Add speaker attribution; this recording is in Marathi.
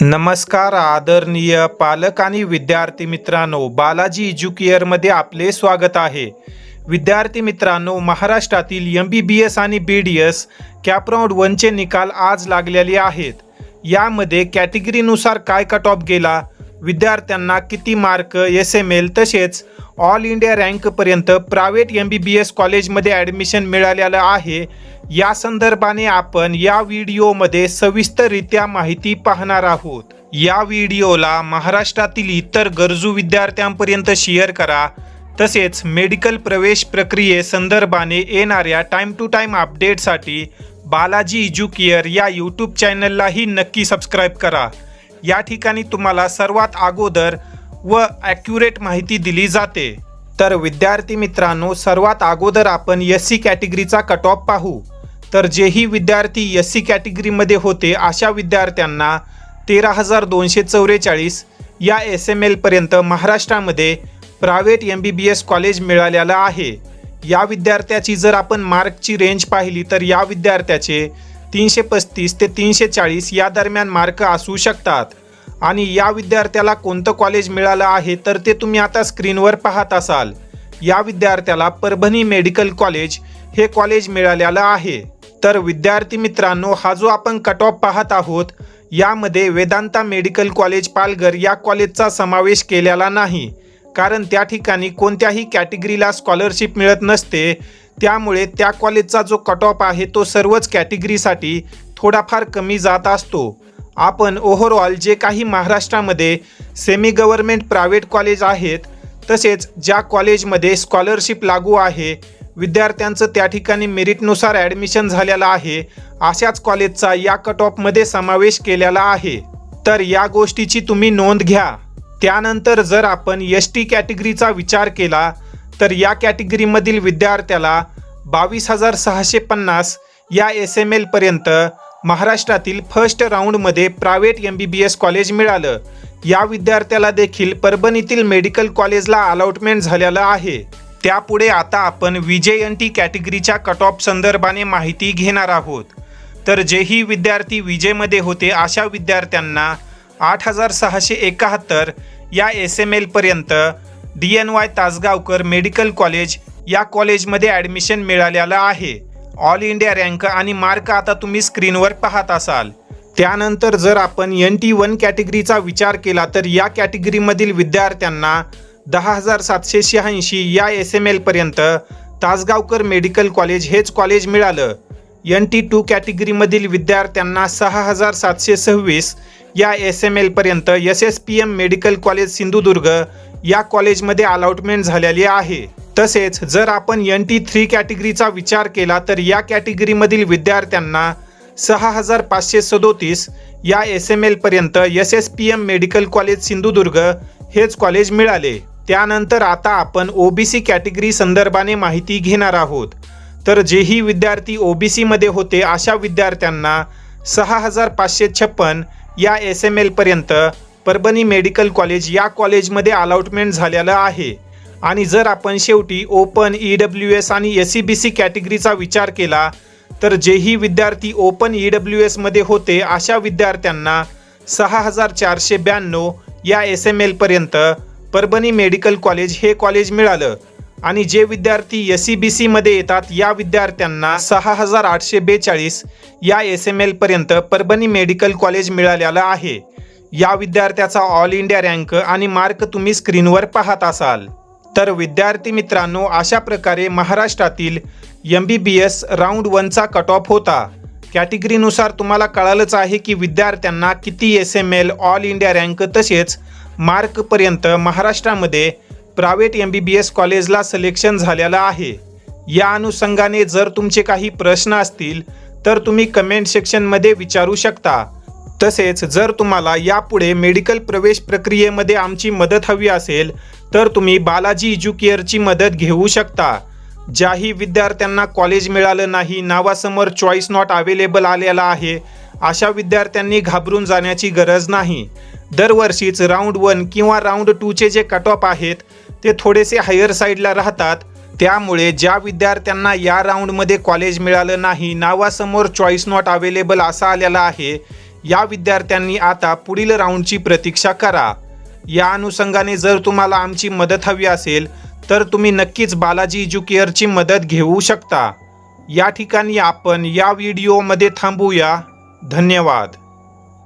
Speaker 1: नमस्कार आदरणीय पालक आणि विद्यार्थी मित्रांनो बालाजी एज्युकेअरमध्ये आपले स्वागत आहे. विद्यार्थी मित्रांनो महाराष्ट्रातील एम बी बी एस आणि बी डी एस कॅपराऊंड वनचे निकाल आज लागलेले आहेत. यामध्ये कॅटेगरीनुसार काय कट ऑफ गेला? विद्यार्थ्यांना किती मार्क एस एम एल तसेच all India रँकपर्यंत private M B B S कॉलेजमध्ये ॲडमिशन मिळालेलं आहे. या संदर्भाने आपण या व्हिडिओमध्ये सविस्तररित्या माहिती पाहणार आहोत. या व्हिडिओला महाराष्ट्रातील इतर गरजू विद्यार्थ्यांपर्यंत शेअर करा. तसेच मेडिकल प्रवेश प्रक्रियेसंदर्भाने येणाऱ्या टाईम टू टाईम अपडेटसाठी बालाजी एज्युकेअर या यूट्यूब चॅनललाही नक्की सबस्क्राईब करा. या ठिकाणी तुम्हाला सर्वात अगोदर व ॲक्युरेट माहिती दिली जाते. तर विद्यार्थी मित्रांनो सर्वात अगोदर आपण एस सी कॅटेगरीचा कट ऑफ पाहू. तर जेही विद्यार्थी एस सी कॅटेगरीमध्ये होते अशा विद्यार्थ्यांना तेरा हजार दोनशे चौवेचाळीस या एस एम एलपर्यंत महाराष्ट्रामध्ये private M B B S college मिळालेलं आहे. या विद्यार्थ्याची जर आपण मार्कची रेंज पाहिली तर या विद्यार्थ्याचे तीनशे पस्तीस ते तीनशे चाळीस या दरम्यान मार्क असू शकतात. आणि या विद्यार्थ्याला कोणतं कॉलेज मिळालं आहे तर ते तुम्ही आता स्क्रीनवर पाहत असाल. या विद्यार्थ्याला परभणी मेडिकल कॉलेज हे कॉलेज मिळालेलं आहे. तर विद्यार्थी मित्रांनो हा जो आपण कट ऑफ पाहत आहोत यामध्ये वेदांता मेडिकल कॉलेज पालघर या कॉलेजचा समावेश केलेला नाही. कारण त्या ठिकाणी कोणत्याही कॅटेगरीला स्कॉलरशिप मिळत नसते. त्यामुळे त्या कॉलेजचा जो कट ऑफ आहे तो सर्वच कॅटेगरीसाठी थोडाफार कमी जात असतो. आपण ओव्हरऑल जे काही महाराष्ट्रामध्ये सेमी गव्हर्मेंट प्रायव्हेट कॉलेज आहेत तसेच ज्या कॉलेजमध्ये स्कॉलरशिप लागू आहे विद्यार्थ्यांचं त्या ठिकाणी मेरिटनुसार ॲडमिशन झालेलं आहे अशाच कॉलेजचा या कट ऑफमध्ये समावेश केलेला आहे. तर या गोष्टीची तुम्ही नोंद घ्या. त्यानंतर जर आपण एस टी कॅटेगरीचा विचार केला तर या कॅटेगरीमधील विद्यार्थ्याला बावीस हजार सहाशे पन्नास या एस एम एलपर्यंत महाराष्ट्रातील फर्स्ट राऊंडमध्ये private M B B S college मिळालं. या विद्यार्थ्याला देखील परभणीतील मेडिकल कॉलेजला अलॉटमेंट झालेलं आहे. त्यापुढे आता आपण विजय एन टी कॅटेगरीच्या कट ऑफ संदर्भाने माहिती घेणार आहोत. तर जेही विद्यार्थी विजेमध्ये होते अशा विद्यार्थ्यांना आठ हजार सहाशे एकाहत्तर या S M एलपर्यंत D N Y Tasgaonkar medical college या कॉलेजमध्ये ॲडमिशन मिळालेलं आहे. ऑल इंडिया रँक आणि मार्क आता तुम्ही स्क्रीनवर पाहत असाल. त्यानंतर जर आपण एन टी वन कॅटेगरीचा विचार केला तर या कॅटेगरीमधील विद्यार्थ्यांना दहा हजार सातशे शहाऐंशी या एस एम एलपर्यंत तासगावकर मेडिकल कॉलेज हेच कॉलेज मिळालं. एन टी टू कॅटेगरीमधील विद्यार्थ्यांना सहा हजार सातशे सव्वीस या S M एलपर्यंत S S P M medical college Sindhudurg या कॉलेजमध्ये अलॉटमेंट झालेली आहे. तसेच जर आपण एन टी थ्री कॅटेगरीचा विचार केला तर या कॅटेगरीमधील विद्यार्थ्यांना सहा हजार पाचशे सदोतीस या S M एलपर्यंत S S P M medical college Sindhudurg हेच कॉलेज मिळाले. त्यानंतर आता आपण ओबीसी कॅटेगरी संदर्भाने माहिती घेणार आहोत. तर जेही विद्यार्थी ओबीसीमध्ये होते अशा विद्यार्थ्यांना सहा हजार पाचशे छप्पन या एस एम एलपर्यंत परभणी मेडिकल कॉलेज या कॉलेजमध्ये अलॉटमेंट झालेलं आहे. आणि जर आपण शेवटी ओपन ई डब्ल्यू एस आणि एस सी बी सी कॅटेगरीचा विचार केला तर जेही विद्यार्थी ओपन ई डब्ल्यू एसमध्ये होते अशा विद्यार्थ्यांना सहा हजार चारशे ब्याण्णव या एस एम एलपर्यंत परभणी मेडिकल कॉलेज हे कॉलेज मिळालं. आणि जे विद्यार्थी एस सी बी सीमध्ये येतात या विद्यार्थ्यांना सहा हजार आठशे बेचाळीस या एस एम एलपर्यंत परभणी मेडिकल कॉलेज मिळालेलं आहे. या विद्यार्थ्याचा ऑल इंडिया रँक आणि मार्क तुम्ही स्क्रीनवर पाहत असाल. तर विद्यार्थी मित्रांनो अशा प्रकारे महाराष्ट्रातील M B B S round वनचा cut off होता. कॅटेगरीनुसार तुम्हाला कळालंच आहे की विद्यार्थ्यांना किती S M L all India rank तसेच मार्कपर्यंत महाराष्ट्रामध्ये private M B B S कॉलेजला सिलेक्शन झालेलं आहे. या अनुषंगाने जर तुमचे काही प्रश्न असतील तर तुम्ही कमेंट सेक्शनमध्ये विचारू शकता. तसेच जर तुम्हाला यापुढे मेडिकल प्रवेश प्रक्रियेमध्ये आमची मदत हवी असेल तर तुम्ही बालाजी एज्युकेअरची मदत घेऊ शकता. ज्याही विद्यार्थ्यांना कॉलेज मिळालं नाही नावासमोर चॉईस नॉट अवेलेबल आलेला आहे अशा विद्यार्थ्यांनी घाबरून जाण्याची गरज नाही. दरवर्षीच राऊंड वन किंवा राऊंड टूचे जे कट ऑफ आहेत ते थोडेसे हायर साईडला राहतात. त्यामुळे ज्या विद्यार्थ्यांना या राऊंडमध्ये कॉलेज मिळालं नाही नावासमोर चॉईस नॉट अवेलेबल असा आलेला आहे या विद्यार्थ्यांनी आता पुढील राऊंडची प्रतीक्षा करा. या अनुषंगाने जर तुम्हाला आमची मदत हवी असेल तर तुम्ही नक्कीच बालाजी एज्युकेअरची मदत घेऊ शकता. या ठिकाणी आपण या व्हिडिओमध्ये थांबूया. धन्यवाद.